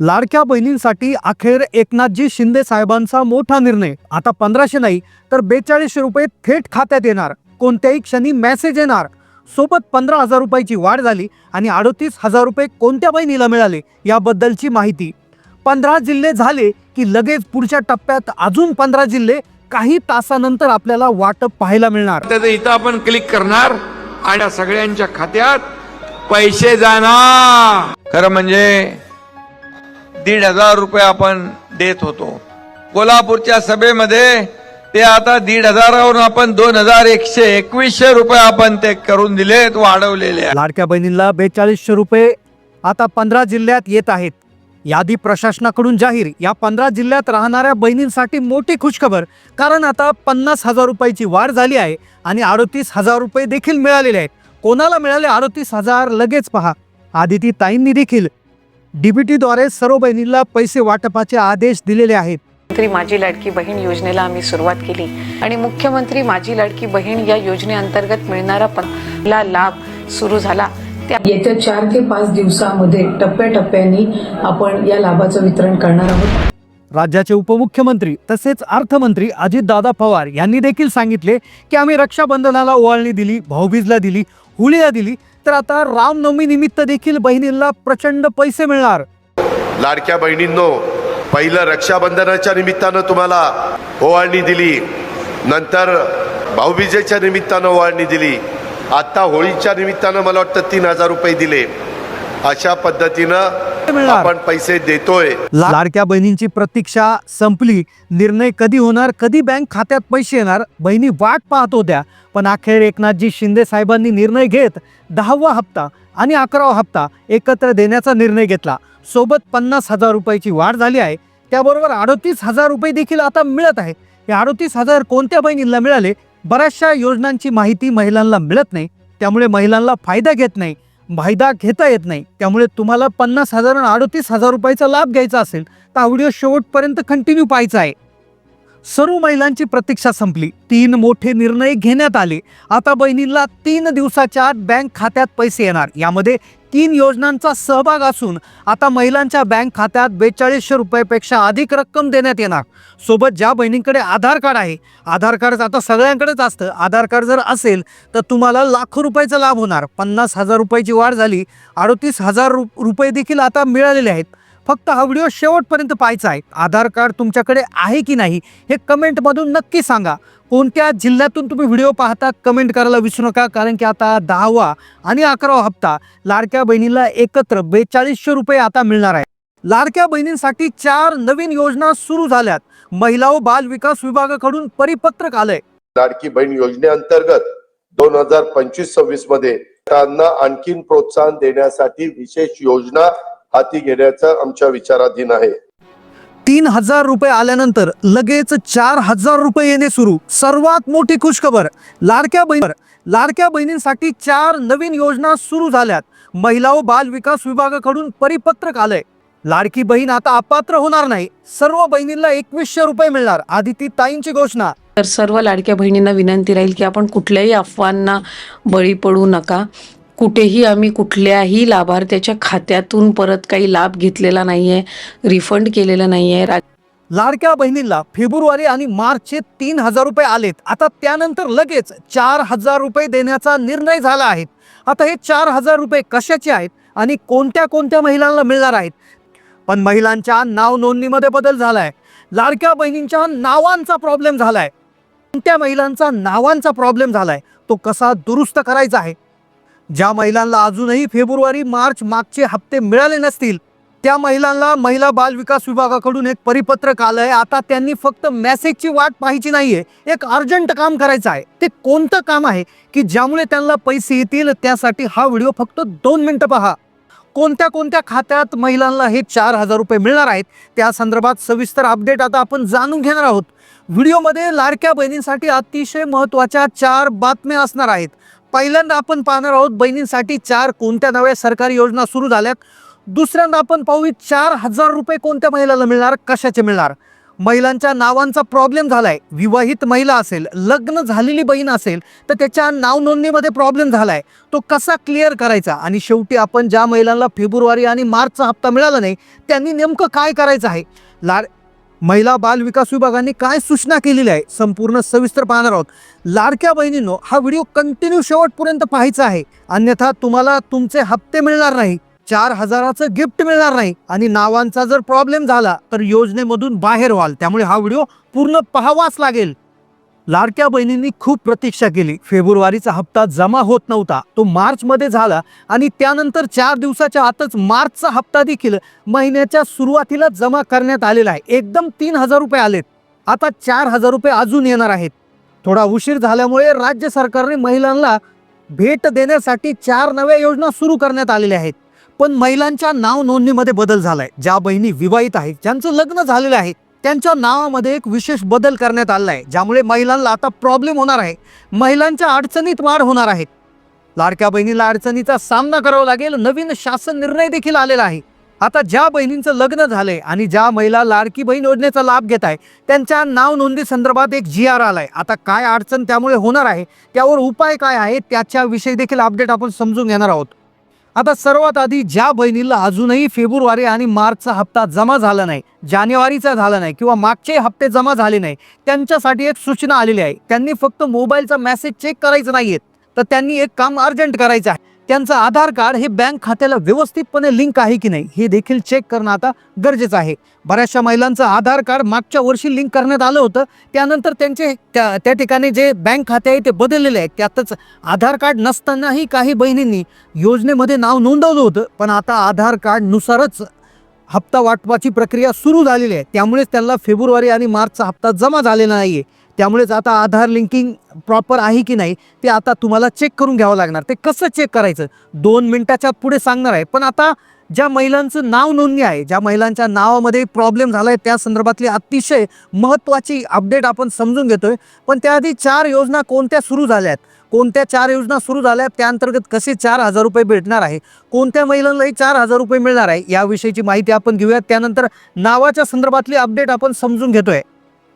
लाडक्या बहिणींसाठी अखेर एकनाथजी शिंदे साहेबांचा मोठा निर्णय. आता पंधराशे नाही तर बेचाळीसशे रुपये थेट खात्यात येणार. कोणत्याही क्षणी मेसेज येणार. सोबत पंधरा हजार रुपयाची वाढ झाली आणि अडोतीस हजार रुपये कोणत्या बहिणीला मिळाले याबद्दलची माहिती. पंधरा जिल्हे झाले की लगेच पुढच्या टप्प्यात अजून पंधरा जिल्हे काही तासानंतर आपल्याला वाटप पाहायला मिळणार. त्याचं इथं आपण क्लिक करणार आणि सगळ्यांच्या खात्यात पैसे जाणार. खरं म्हणजे दीड हजार रुपये आपण देत होतो. कोल्हापूरच्या सभेमध्ये ते आता दीड हजारावरून आपण दोन हजार एकशे एकवीसशे रुपये आपण ते करून दिलेत वाढवलेले लाडक्या बहिणींना बेचाळीसशे रुपये आता पंधरा जिल्ह्यात येत आहेत. यादी प्रशासनाकडून जाहीर. या पंधरा जिल्ह्यात राहणाऱ्या बहिणींसाठी मोठी खुशखबर कारण आता पन्नास हजार रुपयाची वाढ झाली आहे आणि अडोतीस हजार रुपये देखील मिळालेले आहेत. कोणाला मिळाले अडोतीस हजार? लगेच पहा. आदिती ताईंनी देखील डीबीटीद्वारे सर्व बहिणींना पैसे वाटपाचे आदेश दिलेले आहेत. माझी लाडकी बहीण योजनेला आम्ही सुरुवात केली आणि मुख्यमंत्री माझी लाडकी बहीण या योजनेअंतर्गत मिळणारा पहिला लाभ सुरू झाला. त्या येत्या चार ते पाच दिवसामध्ये टप्प्याटप्प्याने आपण या लाभाचं वितरण करणार आहोत. राज्याचे उपमुख्यमंत्री तसेच अर्थमंत्री अजितदादा पवार यांनी देखील सांगितले की आम्ही रक्षाबंधनाला ओवाळणी दिली भाऊबीजला दिली होळीला दिली तर आता रामनवमी निमित्त देखील बहिणींना प्रचंड पैसे मिळणार. लाडक्या बहिणींनो पहिलं रक्षाबंधनाच्या निमित्तानं तुम्हाला ओवाळणी दिली. नंतर भाऊबीजेच्या निमित्तानं ओवाळणी दिली. आत्ता होळीच्या निमित्तानं मला वाटतं तीन हजार रुपये दिले. अशा पद्धतीनं मिळणार. आपण पैसे देतोय. लाडक्या बहिणींची प्रतीक्षा संपली. निर्णय कधी होणार कधी बँक खात्यात पैसे येणार बहिणी वाट पाहत होत्या. पण अखेर एकनाथजी शिंदे साहेबांनी निर्णय घेत दहावा हप्ता आणि अकरावा हप्ता एकत्र देण्याचा निर्णय घेतला. सोबत पन्नास हजार रुपयाची वाढ झाली आहे. त्याबरोबर अडोतीस हजार रुपये देखील आता मिळत आहे. हे अडोतीस हजार कोणत्या बहिणींना मिळाले? बऱ्याचशा योजनांची माहिती महिलांना मिळत नाही. त्यामुळे महिलांना फायदा घेत नाही. फायदा घेता येत नाही. त्यामुळे तुम्हाला पन्नास हजार आणि हजार रुपयाचा लाभ घ्यायचा असेल तर हा व्हिडिओ शेवटपर्यंत कंटिन्यू पाहायचा आहे. सर्व महिलांची प्रतीक्षा संपली. तीन मोठे निर्णय घेण्यात आले. आता बहिणींना तीन दिवसाच्या आत बँक खात्यात पैसे येणार. यामध्ये तीन योजनांचा सहभाग असून आता महिलांच्या बँक खात्यात बेचाळीसशे रुपयापेक्षा अधिक रक्कम देण्यात येणार. सोबत ज्या बहिणींकडे आधार कार्ड आहे आधार कार्ड आता सगळ्यांकडेच असतं. आधार कार्ड जर असेल तर तुम्हाला लाखो रुपयाचा लाभ होणार. पन्नास हजार रुपयाची वाढ झाली. अडतीस हजार रु रुपये देखील आता मिळालेले आहेत. फक्त हा व्हिडिओ शेवटपर्यंत पाहायचा आहे. आधार कार्ड तुमच्याकडे आहे की नाही हे कमेंटमधून नक्की सांगा. कोणत्या जिल्ह्यातून तुम्ही व्हिडिओ पाहता कमेंट करायला विसरू नका कारण की आता दहावा आणि अकरावा हप्ता लाडक्या बहिणीला एकत्र बेचाळीसशे रुपये आता मिळणार आहे. लाडक्या बहिणींसाठी चार नवीन योजना सुरू झाल्यात. महिला व बाल विकास विभागाकडून परिपत्रक आलंय. लाडकी बहीण योजनेअंतर्गत दोन हजार पंचवीस सव्वीसमध्ये त्यांना आणखीन प्रोत्साहन देण्यासाठी विशेष योजना हाती घेण्याचं आमच्या विचाराधीन आहे. तीन हजार रुपये आल्यानंतर लगेच चार हजार रुपये येणे सुरू. सर्वात मोठी खुशखबर लाडक्या बहीण लाडक्या बहिणींसाठी चार नवीन योजना सुरू झाल्यात. महिला व बाल विकास विभागाकडून परिपत्रक आलंय. लाडकी बहीण आता अपात्र होणार नाही. सर्व बहिणींना एकवीसशे रुपये मिळणार आदिती ताईंची घोषणा. तर सर्व लाडक्या बहिणींना विनंती राहील की आपण कुठल्याही अफवांना बळी पडू नका. कुठेही आम्ही कुठल्याही लाभार्थ्याच्या खात्यातून परत काही लाभ घेतलेला नाहीये रिफंड केलेला नाहीये. रा- लाडक्या बहिणींना फेब्रुवारी आणि मार्चचे तीन हजार रुपये आलेत. आता त्यानंतर लगेच चार हजार रुपये देण्याचा निर्णय झाला आहे. आता हे चार हजार रुपये कशाचे आहेत आणि कोणत्या कोणत्या महिलांना मिळणार आहेत? पण महिलांच्या नाव नोंदणीमध्ये बदल झालाय. लाडक्या बहिणींच्या नावांचा प्रॉब्लेम झालाय. कोणत्या महिलांचा नावांचा प्रॉब्लेम झालाय? तो कसा दुरुस्त करायचा आहे? ज्या महिलांना अजूनही फेब्रुवारी मार्च मागचे हप्ते मिळाले नसतील त्या महिलांना महिला बाल विकास विभागाकडून एक परिपत्रक आलं आहे आता त्यांनी फक्त मेसेजची वाट पाहायची नाहीये एक अर्जंट काम करायचं आहे. ते कोणतं काम आहे की ज्यामुळे त्यांना पैसे येतील त्यासाठी हा व्हिडिओ फक्त दोन मिनटं पहा. कोणत्या कोणत्या खात्यात महिलांना हे चार हजार रुपये मिळणार आहेत त्या संदर्भात सविस्तर अपडेट आता आपण जाणून घेणार आहोत. व्हिडिओमध्ये लाडक्या बहिणींसाठी अतिशय महत्त्वाच्या चार बातम्या असणार आहेत. पहिल्यांदा आपण पाहणार आहोत बहिणींसाठी चार कोणत्या नव्या सरकारी योजना सुरू झाल्यात? दुसऱ्यांदा आपण पाहू चार हजार रुपये कोणत्या महिलाला मिळणार कशाचे मिळणार? महिलांच्या नावांचा प्रॉब्लेम झालाय. विवाहित महिला असेल लग्न झालेली बहीण असेल तर त्याच्या नाव नोंदणीमध्ये प्रॉब्लेम झालाय. तो कसा क्लिअर करायचा? आणि शेवटी आपण ज्या महिलांना फेब्रुवारी आणि मार्चचा हप्ता मिळाला नाही त्यांनी नेमकं काय करायचं आहे? लाड महिला बाल विकास विभागाने काय सूचना केलेली आहे संपूर्ण सविस्तर पाहणार आहोत. लाडक्या बहिणींनो हा व्हिडिओ कंटिन्यू शेवटपर्यंत पाहायचा आहे. अन्यथा तुम्हाला तुमचे हप्ते मिळणार नाही चार हजाराचं गिफ्ट मिळणार नाही आणि नावांचा जर प्रॉब्लेम झाला तर योजनेमधून बाहेर व्हाल. त्यामुळे हा व्हिडिओ पूर्ण पाहावाच लागेल. लाडक्या बहिणींनी खूप प्रतीक्षा केली. फेब्रुवारीचा हप्ता जमा होत नव्हता. तो मार्चमध्ये झाला आणि त्यानंतर चार दिवसाच्या आतच मार्चचा हप्ता देखील महिन्याच्या सुरुवातीला जमा करण्यात आलेला आहे. एकदम तीन हजार रुपये आलेत. आता चार हजार रुपये अजून येणार आहेत. थोडा उशीर झाल्यामुळे राज्य सरकारने महिलांना भेट देण्यासाठी चार नव्या योजना सुरू करण्यात आलेल्या आहेत. पण महिलांच्या नाव नोंदणीमध्ये बदल झालाय. ज्या बहिणी विवाहित आहेत ज्यांचं लग्न झालेलं आहे त्यांच्या नावामध्ये एक विशेष बदल करण्यात आला आहे ज्यामुळे महिलांना आता प्रॉब्लेम होणार आहे. महिलांच्या अडचणीत वाढ होणार आहे. लाडक्या बहिणीला अडचणीचा सामना करावा लागेल नवीन शासन निर्णय देखील आलेला आहे. आता ज्या बहिणींचं लग्न झालंय आणि ज्या महिला लाडकी बहीण योजनेचा लाभ घेत आहे त्यांच्या नाव नोंदी संदर्भात एक जी आर आलाय. आता काय अडचण त्यामुळे होणार आहे त्यावर उपाय काय आहे त्याच्याविषयी देखील अपडेट आपण समजून घेणार आहोत. आता सर्वात आधी ज्या बहिणीला अजूनही फेब्रुवारी आणि मार्चचा हप्ता जमा झाला नाही जानेवारीचा झाला नाही किंवा मागचे हप्ते जमा झाले नाही त्यांच्यासाठी एक सूचना आलेली आहे. त्यांनी फक्त मोबाईलचा मेसेज चेक करायचं नाहीये. तर त्यांनी एक काम अर्जंट करायचं आहे. त्यांचं आधार कार्ड हे बँक खात्याला व्यवस्थितपणे लिंक आहे की नाही हे देखील चेक करणं आता गरजेचं आहे. बऱ्याचशा महिलांचं आधार कार्ड मागच्या वर्षी लिंक करण्यात आलं होतं. त्यानंतर त्यांचे त्या त्या ठिकाणी जे बँक खाते आहे ते बदललेले आहेत. त्यातच आधार कार्ड नसतानाही काही बहिणींनी योजनेमध्ये नाव नोंदवलं होतं पण आता आधार कार्डनुसारच हप्ता वाटपाची प्रक्रिया सुरू झालेली आहे. त्यामुळेच त्यांना फेब्रुवारी आणि मार्चचा हप्ता जमा झालेला नाही आहे त्यामुळेच आता आधार लिंकिंग प्रॉपर आहे की नाही ते आता तुम्हाला चेक करून घ्यावं लागणार. ते कसं चेक करायचं? दोन मिनिटाच्या पुढे सांगणार आहे. पण आता ज्या महिलांचं नाव नोंदणी आहे ज्या महिलांच्या नावामध्ये प्रॉब्लेम झाला आहे त्या संदर्भातली अतिशय महत्त्वाची अपडेट आपण समजून घेतोय. पण त्याआधी चार योजना कोणत्या सुरू झाल्या आहेत कोणत्या चार योजना सुरू झाल्या आहेत त्या अंतर्गत कसे चार हजार रुपये भेटणार आहे? कोणत्या महिलांनाही चार हजार रुपये मिळणार आहे? याविषयीची माहिती आपण घेऊयात. त्यानंतर नावाच्या संदर्भातली अपडेट आपण समजून घेतोय.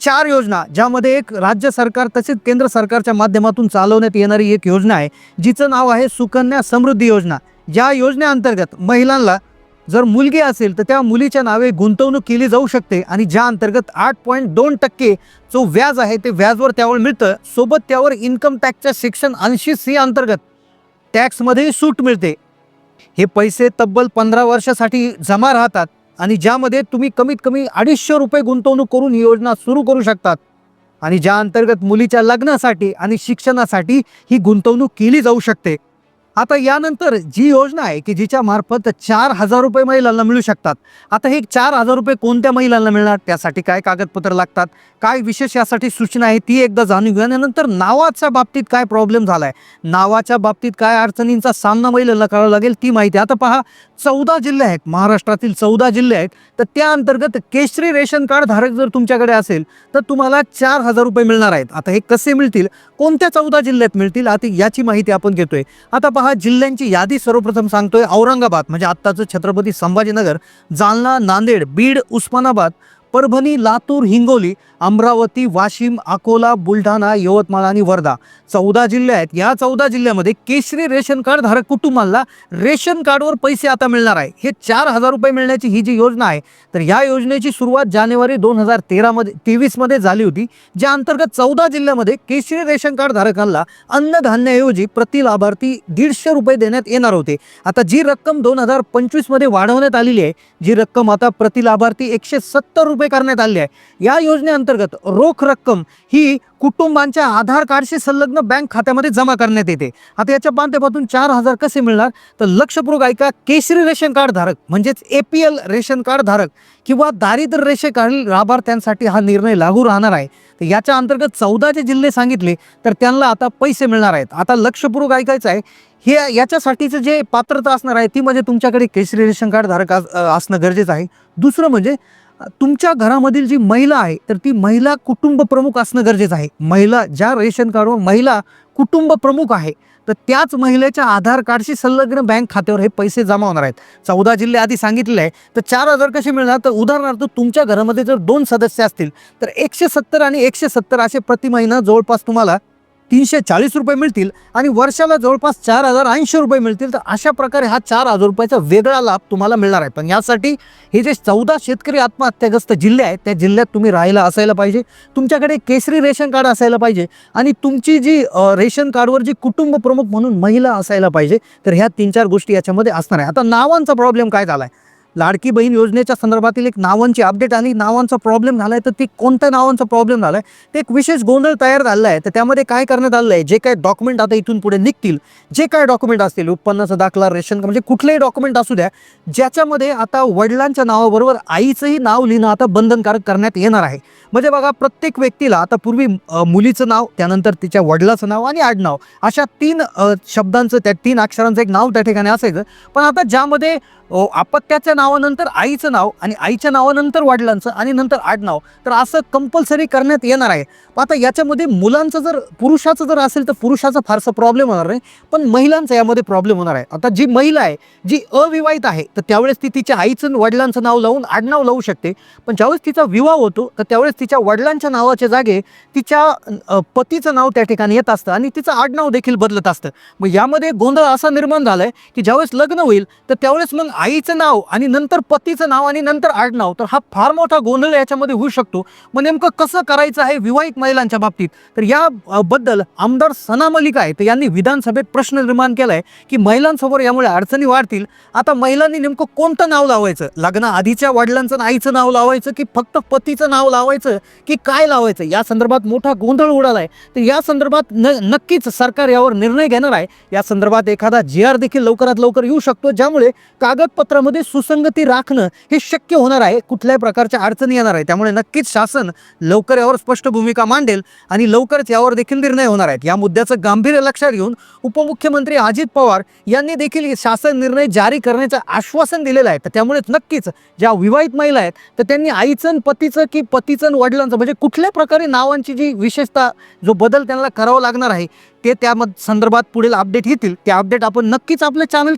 चार योजना ज्यामध्ये एक राज्य सरकार तसेच केंद्र सरकारच्या माध्यमातून चालवण्यात येणारी एक योजना आहे जिचं नाव आहे सुकन्या समृद्धी योजना. या योजनेअंतर्गत महिलांना जर मुलगी असेल तर त्या मुलीच्या नावे गुंतवणूक केली जाऊ शकते आणि ज्या अंतर्गत आठ पॉईंट दोन टक्के जो व्याज आहे ते व्याजवर त्यावर मिळतं. सोबत त्यावर इन्कम टॅक्सच्या सेक्शन ऐंशी सी अंतर्गत टॅक्समध्येही सूट मिळते. हे पैसे तब्बल पंधरा वर्षासाठी जमा राहतात. आणि ज्यामध्ये तुम्ही कमीत कमी अडीचशे रुपये गुंतवणूक करून ही योजना सुरू करू शकतात. आणि ज्या अंतर्गत मुलीच्या लग्नासाठी आणि शिक्षणासाठी ही गुंतवणूक केली जाऊ शकते. आता यानंतर जी योजना आहे की जिच्या मार्फत चार हजार रुपये महिलांना मिळू शकतात. आता हे चार हजार रुपये कोणत्या महिलांना मिळणार? त्यासाठी काय कागदपत्र लागतात? काय विशेष यासाठी सूचना आहे? ती एकदा जाणून घेऊया. त्यानंतर नावाच्या बाबतीत काय प्रॉब्लेम झाला आहे नावाच्या बाबतीत काय अडचणींचा सामना महिलांना करावा लागेल ती माहिती आता पहा. चौदा जिल्हे आहेत. महाराष्ट्रातील चौदा जिल्हे आहेत. तर त्या अंतर्गत केशरी रेशन कार्ड धारक जर तुमच्याकडे असेल तर तुम्हाला चार हजार रुपये मिळणार आहेत. आता हे कसे मिळतील? कोणत्या चौदा जिल्ह्यात मिळतील? आता याची माहिती आपण घेतोय. आता पहा जिल्ह्यांची यादी सर्वप्रथम सांगतोय औरंगाबाद म्हणजे आत्ताचं छत्रपती संभाजीनगर जालना नांदेड बीड उस्मानाबाद परभणी लातूर हिंगोली अमरावती वाशिम अकोला बुलढाणा यवतमाळ आणि वर्धा. चौदा जिल्हे आहेत. या चौदा जिल्ह्यामध्ये केशरी रेशन कार्ड धारक कुटुंबांना रेशन कार्डवर पैसे आता मिळणार आहे. हे चार हजार रुपये मिळण्याची ही जी योजना आहे तर या योजनेची सुरुवात जानेवारी दोन हजार तेरामध्ये तेवीसमध्ये झाली होती ज्या अंतर्गत चौदा जिल्ह्यामध्ये केशरी रेशन कार्ड धारकांना अन्नधान्याऐवजी प्रति लाभार्थी दीडशे रुपये देण्यात येणार होते. आता जी रक्कम दोन हजार पंचवीसमध्ये वाढवण्यात आलेली आहे जी रक्कम आता प्रति लाभार्थी एकशे सत्तर रुपये करण्यात आली आहे या योजनेअंतर्गत रोख रक्कम ही कुटुंबांच्या आधार कार्डशी संलग्न बँक खात्यामध्ये जमा करण्यात येते. आता याच्या माध्यमातून चार हजार कसे मिळणार? तर लक्षपूर्वक ऐका केशरी रेशन कार्ड धारक म्हणजेच A P L ration card धारक किंवा दारिद्र्य रेषे लाभार्थ्यांसाठी हा निर्णय लागू राहणार आहे. तर याच्या अंतर्गत चौदा जे जिल्हे सांगितले तर त्यांना आता पैसे मिळणार आहेत. आता लक्षपूर्वक ऐकायचं आहे हे याच्यासाठीचं जे पात्रता असणार आहे ती म्हणजे तुमच्याकडे केशरी रेशन कार्ड धारक असणं गरजेचं आहे. दुसरं म्हणजे तुमच्या घरामधील जी महिला आहे तर ती महिला कुटुंब प्रमुख असणं गरजेचं आहे. महिला ज्या रेशन कार्डवर महिला कुटुंब प्रमुख आहे तर त्याच महिलेच्या आधार कार्डशी संलग्न बँक खात्यावर हे पैसे जमा होणार आहेत. चौदा जिल्हे आधी सांगितले आहे तर चार हजार कसे मिळणार? तर उदाहरणार्थ तुमच्या घरामध्ये जर दोन सदस्य असतील तर एकशे सत्तर आणि एकशे सत्तर असे प्रति महिना जवळपास तुम्हाला तीनशे चाळीस रुपये मिळतील आणि वर्षाला जवळपास चार हजार ऐंशी रुपये मिळतील. तर अशा प्रकारे हा चार हजार रुपयाचा वेगळा लाभ तुम्हाला मिळणार आहे. पण यासाठी हे जे चौदा शेतकरी आत्महत्याग्रस्त जिल्हे आहेत त्या जिल्ह्यात तुम्ही राहायला असायला पाहिजे. तुमच्याकडे केसरी रेशन कार्ड असायला पाहिजे आणि तुमची जी रेशन कार्डवर जी कुटुंब प्रमुख म्हणून महिला असायला पाहिजे तर ह्या तीन चार गोष्टी याच्यामध्ये असणार आहे. आता नावांचा प्रॉब्लेम काय झाला आहे लाडकी बहीण योजनेच्या संदर्भातील एक नावांची अपडेट आली. नावांचा प्रॉब्लेम झाला आहे तर ती कोणत्या नावांचा प्रॉब्लेम झाला आहे ते एक विशेष गोंधळ तयार झालेला आहे. तर त्यामध्ये काय करण्यात आलं आहे? जे काय डॉक्युमेंट आता इथून पुढे निघतील जे काय डॉक्युमेंट असतील उत्पन्नाचा दाखला रेशन कार्ड, म्हणजे कुठलेही डॉक्युमेंट असू द्या ज्याच्यामध्ये आता वडिलांच्या नावाबरोबर आईचंही नाव लिहिणं आता बंधनकारक करण्यात येणार आहे. म्हणजे बघा प्रत्येक व्यक्तीला आता पूर्वी मुलीचं नाव त्यानंतर तिच्या वडिलाचं नाव आणि आडनाव अशा तीन शब्दांचं त्या तीन अक्षरांचं एक नाव त्या ठिकाणी असायचं. पण आता ज्यामध्ये हो, अपत्याच्या नावानंतर आईचं नाव आणि आईच्या नावानंतर वडिलांचं आणि नंतर आडनाव. तर असं कंपल्सरी करण्यात येणार आहे. पण आता याच्यामध्ये मुलांचं जर पुरुषाचं जर असेल तर पुरुषाचा फारसा प्रॉब्लेम होणार नाही पण महिलांचा यामध्ये प्रॉब्लेम होणार आहे. आता जी महिला आहे जी अविवाहित आहे तर त्यावेळेस ती तिच्या आईचं वडिलांचं नाव लावून आडनाव लावू शकते. पण ज्यावेळेस तिचा विवाह होतो तर त्यावेळेस तिच्या वडिलांच्या नावाच्या जागे तिच्या पतीचं नाव त्या ठिकाणी येत असतं आणि तिचं आडनाव देखील बदलत असतं. मग यामध्ये गोंधळ असा निर्माण झाला आहे की ज्यावेळेस लग्न होईल तर त्यावेळेस मग आईचं नाव आणि नंतर पतीचं नाव आणि नंतर आडनाव तर हा फार मोठा गोंधळ याच्यामध्ये होऊ शकतो. मग नेमकं कसं करायचं आहे विवाहित महिलांच्या बाबतीत? तर या बद्दल आमदार सना मलिक आहे तर यांनी विधानसभेत प्रश्न निर्माण केला आहे की महिलांसमोर यामुळे अडचणी वाढतील. आता महिलांनी नेमकं कोणतं नाव लावायचं? लग्न आधीच्या वडिलांचं आईचं नाव लावायचं की फक्त पतीचं नाव लावायचं की काय लावायचं? या संदर्भात मोठा गोंधळ उडाला आहे तर या संदर्भात न नक्कीच सरकार यावर निर्णय घेणार आहे. या संदर्भात एखादा जी आर देखील लवकरात लवकर येऊ शकतो ज्यामुळे कागद कागदपत्रामध्ये सुसंगती राखणं हे शक्य होणार आहे. कुठल्याही प्रकारच्या अडचणी येणार आहे त्यामुळे नक्कीच शासन लवकर यावर स्पष्ट भूमिका मांडेल आणि लवकरच यावर देखील निर्णय होणार आहेत. या मुद्द्याचं गांभीर्य लक्षात घेऊन उपमुख्यमंत्री अजित पवार यांनी देखील शासन निर्णय जारी करण्याचं आश्वासन दिलेलं आहे. तर त्यामुळेच नक्कीच ज्या विवाहित महिला आहेत तर त्यांनी आईचं पतीचं की पतीचं आणि वडिलांचं म्हणजे कुठल्या प्रकारे नावांची जी विशेषता जो बदल त्यांना करावा लागणार आहे ते त्या संदर्भात पुढील अपडेट येतील. ते अपडेट आपण नक्कीच आपल्या चॅनलच्या